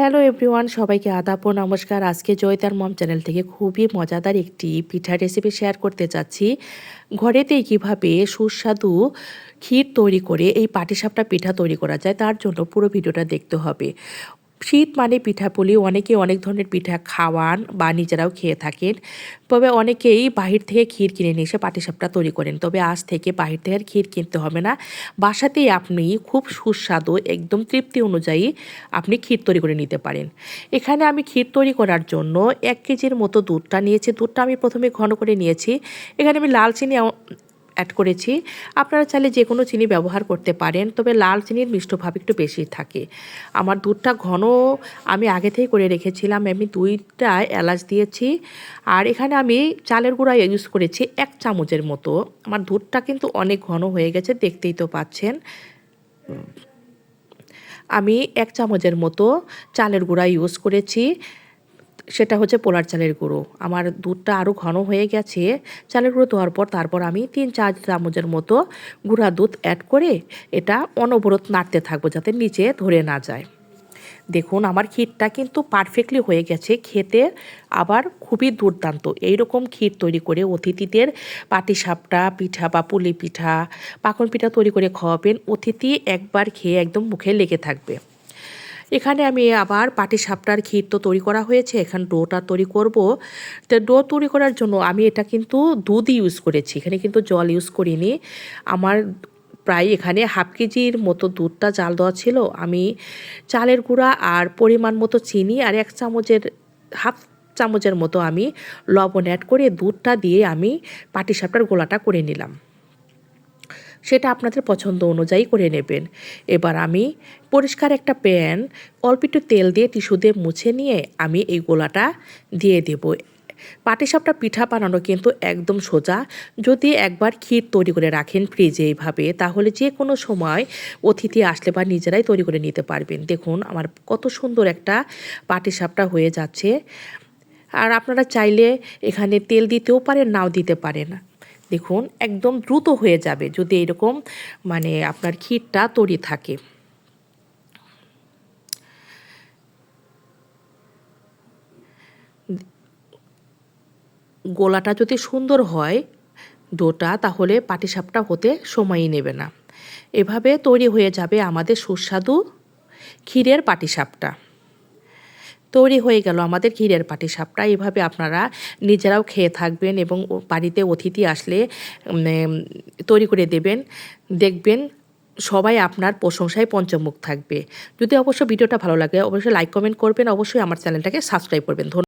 Hello everyone সবাইকে আদাপ নমস্কার। আজকে জয়তার মম চ্যানেল থেকে খুবই মজাদার একটি পিঠা রেসিপি শেয়ার করতে চাচ্ছি। ঘরেতেই কীভাবে সুস্বাদু ক্ষীর তৈরি করে এই পাটিসাপটা পিঠা তৈরি করা যায়, তার জন্য পুরো ভিডিওটা দেখতে হবে। শীত মানে পিঠাপুলি অনেকে অনেক ধরনের পিঠা খাওয়ান বা নিজেরাও খেয়ে থাকেন। তবে অনেকেই বাহির থেকে ক্ষীর কিনে নিয়ে এসে পাটিসাপটা তৈরি করেন। তবে আজ থেকে বাহির থেকে ক্ষীর কিনতে হবে না। বাসাতেই আপনি খুব সুস্বাদু, একদম তৃপ্তি অনুযায়ী আপনি ক্ষীর তৈরি করে নিতে পারেন। এখানে আমি ক্ষীর তৈরি করার জন্য এক কেজির মতো দুধটা নিয়েছি। দুধটা আমি প্রথমে ঘন করে নিয়েছি। এখানে আমি লাল চিনি অ্যাড করেছি। আপনারা চাইলে যে কোনো চিনি ব্যবহার করতে পারেন, তবে লাল চিনির মিষ্টভাব একটু বেশি থাকে। আমার দুধটা ঘন, আমি আগে থেকেই করে রেখেছিলাম, আমি দুইটা এলাচ দিয়েছি। আর এখানে আমি চালের গুঁড়া ইউজ করেছি এক চামচের মতো। আমার দুধটা কিন্তু অনেক ঘন হয়ে গেছে, দেখতেই তো পাচ্ছেন। আমি এক চামচের মতো চালের গুঁড়া ইউজ করেছি। সেটা হচ্ছে পোলার চালের গুঁড়ো। আমার দুধটা আরও ঘন হয়ে গেছে, চালের গুঁড়ো দেওয়ার পর তারপর আমি তিন চার চামচের মতো গুঁড়া দুধ অ্যাড করে এটা অনবরত নাড়তে থাকব যাতে নিচে ধরে না যায়। দেখুন, আমার ক্ষীরটা কিন্তু পারফেক্টলি হয়ে গেছে, খেতে আবার খুবই দুর্দান্ত। এইরকম ক্ষীর তৈরি করে অতিথিদের পাটিসাপটা পিঠা বা পুলি পিঠা, পাকন পিঠা তৈরি করে খাওয়াবেন, অতিথি একবার খেয়ে একদম মুখে লেগে থাকবে। এখানে আমি আবার পাটি সাপটার ক্ষীর তো তৈরি করা হয়েছে, এখানে ডোটা তৈরি করব। তো ডো তৈরি করার জন্য আমি এটা কিন্তু দুধ ইউজ করেছি, এখানে কিন্তু জল ইউজ করিনি। আমার প্রায় এখানে হাফ কেজির মতো দুধটা চাল দেওয়া ছিল, আমি চালের গুঁড়া আর পরিমাণ মতো চিনি আর এক চামচের, হাফ চামচের মতো আমি লবণ অ্যাড করে দুধটা দিয়ে আমি পাটিসাপটার গোলাটা করে নিলাম। সেটা আপনাদের পছন্দ অনুযায়ী করে নেবেন। এবার আমি পরিষ্কার একটা প্যান, অল্প একটু তেল দিয়ে টিস্যু দিয়ে মুছে নিয়ে আমি এই গোলাটা দিয়ে দেব। পাটিসাপটা পিঠা বানানো কিন্তু একদম সোজা। যদি একবার ক্ষীর তৈরি করে রাখেন ফ্রিজে এইভাবে, তাহলে যে কোনো সময় অতিথি আসলে বা নিজেরাই তৈরি করে নিতে পারবেন। দেখুন আমার কত সুন্দর একটা পাটিসাপটা হয়ে যাচ্ছে। আর আপনারা চাইলে এখানে তেল দিতেও পারেন, নাও দিতে পারেন। দেখুন, একদম দ্রুত হয়ে যাবে যদি এরকম মানে আপনার ক্ষীরটা তৈরি থাকে। গোলাটা যদি সুন্দর হয় ডোটা, তাহলে পাটিসাপটা হতে সময়ই নেবে না। এভাবে তৈরি হয়ে যাবে আমাদের সুস্বাদু ক্ষীরের পাটিসাপটা। তৈরি হয়ে গেল আমাদের ঘিরের পাটি সাপটা এভাবে আপনারা নিজেরাও খেয়ে থাকবেন এবং বাড়িতে অতিথি আসলে তৈরি করে দেবেন। দেখবেন সবাই আপনার প্রশংসায় পঞ্চমুখ থাকবে। যদি অবশ্য ভিডিওটা ভালো লাগে, অবশ্যই লাইক কমেন্ট করবেন। অবশ্যই আমার চ্যানেলটাকে সাবস্ক্রাইব করবেন।